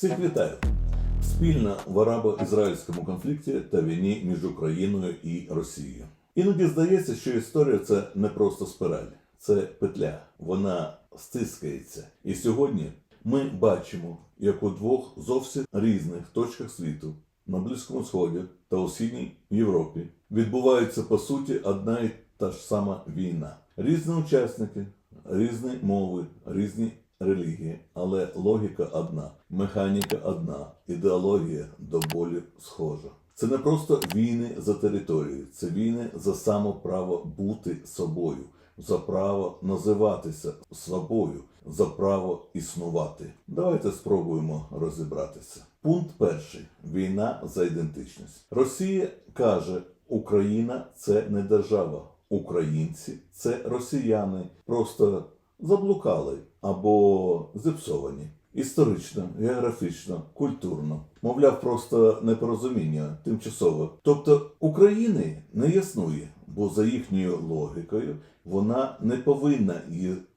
Всіх вітаю! Спільна в арабо-ізраїльському конфлікті та війні між Україною і Росією. Іноді здається, що історія це не просто спираль, це петля. Вона стискається. І сьогодні ми бачимо, як у двох зовсім різних точках світу на Близькому Сході та у Східній Європі відбувається по суті одна і та ж сама війна. Різні учасники, різні мови, різні релігії, але логіка одна, механіка одна, ідеологія до болю схожа. Це не просто війни за територію, це війни за само право бути собою, за право називатися собою, за право існувати. Давайте спробуємо розібратися. Пункт перший: війна за ідентичність. Росія каже, Україна це не держава. Українці це росіяни, просто заблукали або зіпсовані. Історично, географічно, культурно, мовляв, просто непорозуміння тимчасове. Тобто України не існує, бо за їхньою логікою вона не повинна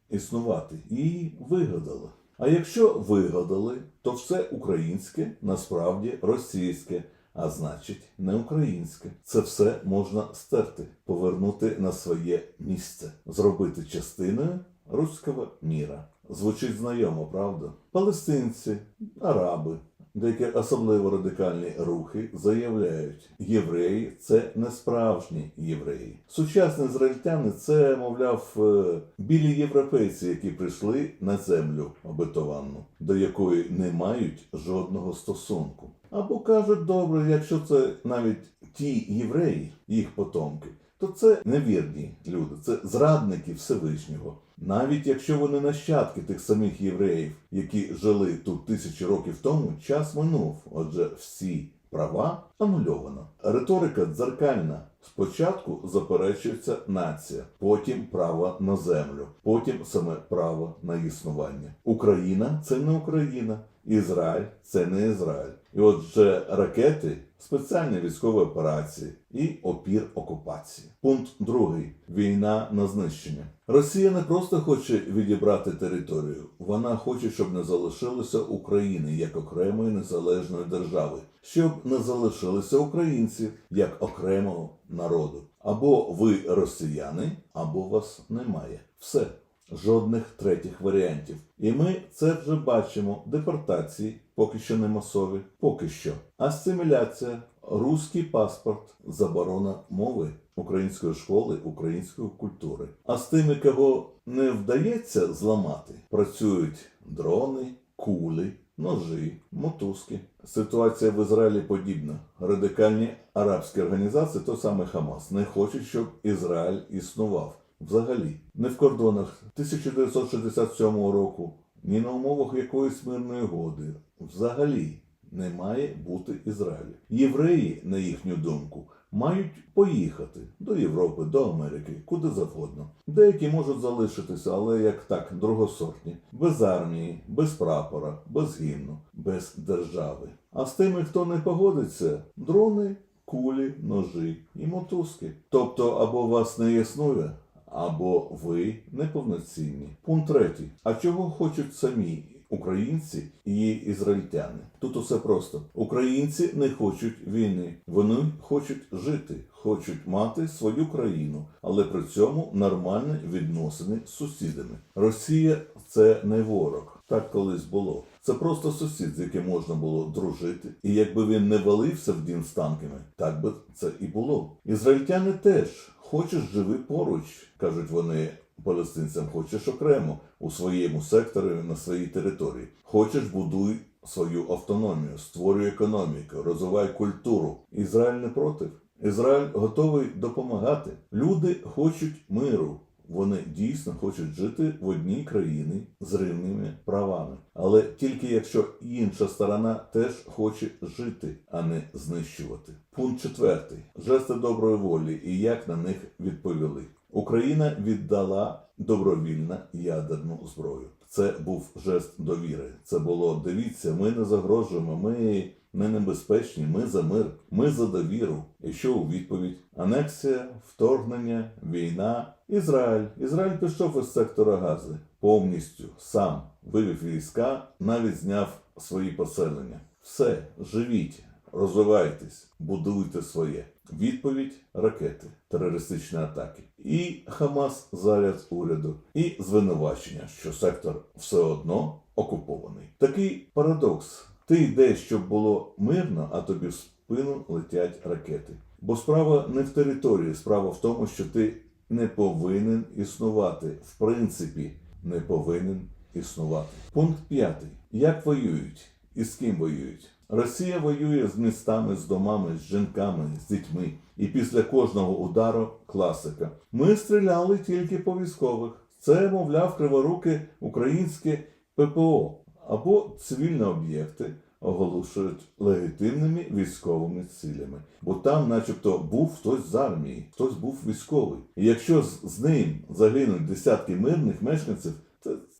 існувати. Її вигадали. А якщо вигадали, то все українське насправді російське, а значить не українське. Це все можна стерти, повернути на своє місце, зробити частиною руського міра. Звучить знайомо, правда? Палестинці, араби, деякі особливо радикальні рухи заявляють, євреї це не справжні євреї. Сучасні ізраїльтяни це, мовляв, е, білі європейці, які прийшли на землю обетованну, до якої не мають жодного стосунку. Або кажуть, добре, якщо це навіть ті євреї, їх потомки, то це невірні люди, це зрадники Всевишнього. Навіть якщо вони нащадки тих самих євреїв, які жили тут тисячі років тому, час минув. Отже, всі права анульовано. Риторика дзеркальна. Спочатку заперечується нація, потім право на землю, потім саме право на існування. Україна це не Україна, Ізраїль це не Ізраїль. І отже, ракети, спеціальні військові операції і опір окупації. Пункт другий: війна на знищення. Росія не просто хоче відібрати територію, вона хоче, щоб не залишилося України як окремої незалежної держави, щоб не залишилися українці як окремого народу. Або ви росіяни, або вас немає. Все. Жодних третіх варіантів. І ми це вже бачимо. Депортації, поки що не масові, поки що. Асиміляція, руський паспорт, заборона мови, української школи, української культури. А з тими, кого не вдається зламати, працюють дрони, кулі, ножі, мотузки. Ситуація в Ізраїлі подібна. Радикальні арабські організації, то саме Хамас, не хочуть, щоб Ізраїль існував. Взагалі, не в кордонах 1967 року, ні на умовах якоїсь мирної угоди. Взагалі не має бути Ізраїлю. Євреї, на їхню думку, мають поїхати до Європи, до Америки, куди завгодно. Деякі можуть залишитися, але як так, другосортні, без армії, без прапора, без гімну, без держави. А з тими, хто не погодиться, дрони, кулі, ножі і мотузки. Тобто або вас не існує, або ви неповноцінні. Пункт третій. А чого хочуть самі українці і ізраїльтяни? Тут усе просто. Українці не хочуть війни. Вони хочуть жити, хочуть мати свою країну, але при цьому нормальні відносини з сусідами. Росія це не ворог. Так колись було. Це просто сусід, з яким можна було дружити. І якби він не валився в дім з танками, так би це і було. Ізраїльтяни теж хочеш живи поруч, кажуть вони палестинцям, хочеш окремо у своєму секторі на своїй території. Хочеш будуй свою автономію, створюй економіку, розвивай культуру. Ізраїль не проти. Ізраїль готовий допомагати. Люди хочуть миру. Вони дійсно хочуть жити в одній країні з рівними правами. Але тільки якщо інша сторона теж хоче жити, а не знищувати. Пункт четвертий: жести доброї волі і як на них відповіли. Україна віддала добровільно ядерну зброю. Це був жест довіри. Це було дивіться, ми не загрожуємо, ми не небезпечні, ми за мир, ми за довіру. І що у відповідь? Анексія, вторгнення, війна. Ізраїль. Ізраїль пішов із сектора Гази повністю сам вивів війська, навіть зняв свої поселення. Все, живіть, розвивайтесь, будуйте своє. Відповідь ракети, терористичні атаки. І Хамас заряд уряду, і звинувачення, що сектор все одно окупований. Такий парадокс. Ти йдеш, щоб було мирно, а тобі в спину летять ракети. Бо справа не в території, справа в тому, що ти не повинен існувати. В принципі, не повинен існувати. Пункт п'ятий. Як воюють і з ким воюють? Росія воює з містами, з домами, з жінками, з дітьми. І після кожного удару класика. Ми стріляли тільки по військових. Це, мовляв, криворуке українське ППО або цивільні об'єкти оголошують легітимними військовими цілями. Бо там, начебто, був хтось з армії, хтось був військовий. І якщо з, ним загинуть десятки мирних мешканців,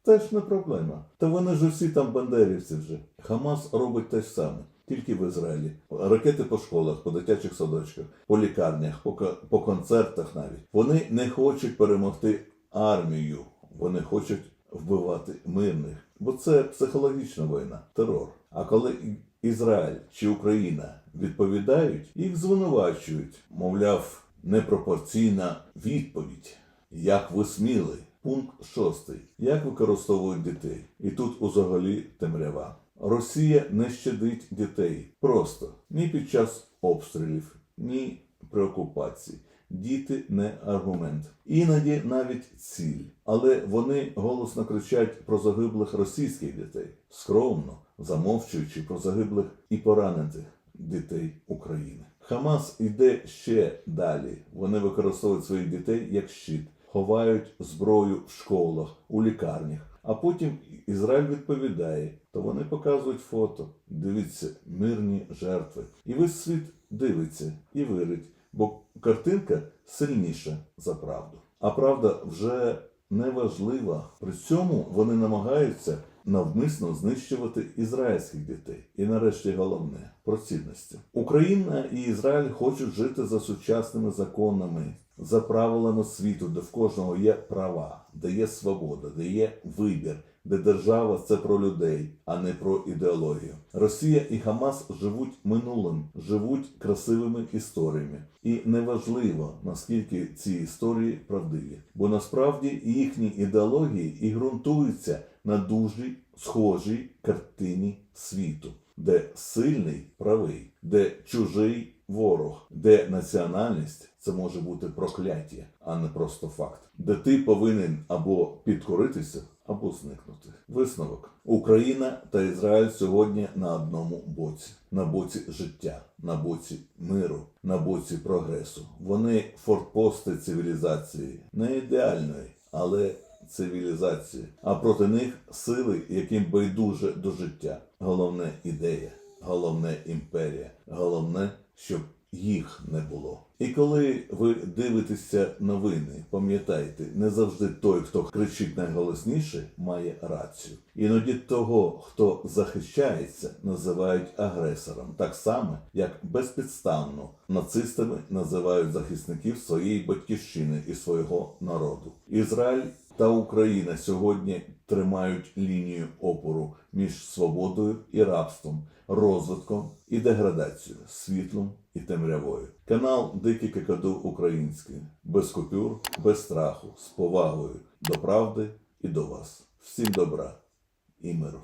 теж не проблема. Та вони ж усі там бандерівці вже. Хамас робить те ж саме. Тільки в Ізраїлі. Ракети по школах, по дитячих садочках, по лікарнях, по, по концертах навіть. Вони не хочуть перемогти армію. Вони хочуть вбивати мирних. Бо це психологічна війна, терор. А коли Ізраїль чи Україна відповідають, їх звинувачують, мовляв, непропорційна відповідь. Як ви сміли? Пункт шостий. Як використовують дітей? І тут узагалі темрява. Росія не щадить дітей. Просто ні під час обстрілів, ні при окупації. Діти не аргумент. Іноді навіть ціль. Але вони голосно кричать про загиблих російських дітей, скромно замовчуючи про загиблих і поранених дітей України. Хамас іде ще далі. Вони використовують своїх дітей як щит, ховають зброю в школах, у лікарнях. А потім Ізраїль відповідає, то вони показують фото. Дивіться, мирні жертви. І весь світ дивиться і вирить, бо картинка сильніша за правду. А правда вже не важлива. При цьому вони намагаються навмисно знищувати ізраїльських дітей. І нарешті головне про цінності. Україна і Ізраїль хочуть жити за сучасними законами, за правилами світу, де в кожного є права, де є свобода, де є вибір, де держава це про людей, а не про ідеологію. Росія і Хамас живуть минулим, живуть красивими історіями. І неважливо, наскільки ці історії правдиві, бо насправді їхні ідеології і ґрунтуються на дуже схожій картині світу, де сильний правий, де чужий ворог, де національність це може бути прокляття, а не просто факт, де ти повинен або підкоритися, або зникнути. Висновок: Україна та Ізраїль сьогодні на одному боці, на боці життя, на боці миру, на боці прогресу. Вони форпости цивілізації, не ідеальної, але цивілізації. А проти них сили, яким байдуже до життя. Головне ідея, головне імперія, головне, щоб їх не було. І коли ви дивитеся новини, пам'ятайте, не завжди той, хто кричить найголосніше, має рацію. Іноді того, хто захищається, називають агресором, так само, як безпідставно нацистами називають захисників своєї батьківщини і свого народу. Ізраїль та Україна сьогодні тримають лінію опору між свободою і рабством, розвитком і деградацією, світлом і темрявою. Канал Дикі Кикаду Український без купюр, без страху, з повагою до правди і до вас. Всім добра і миру.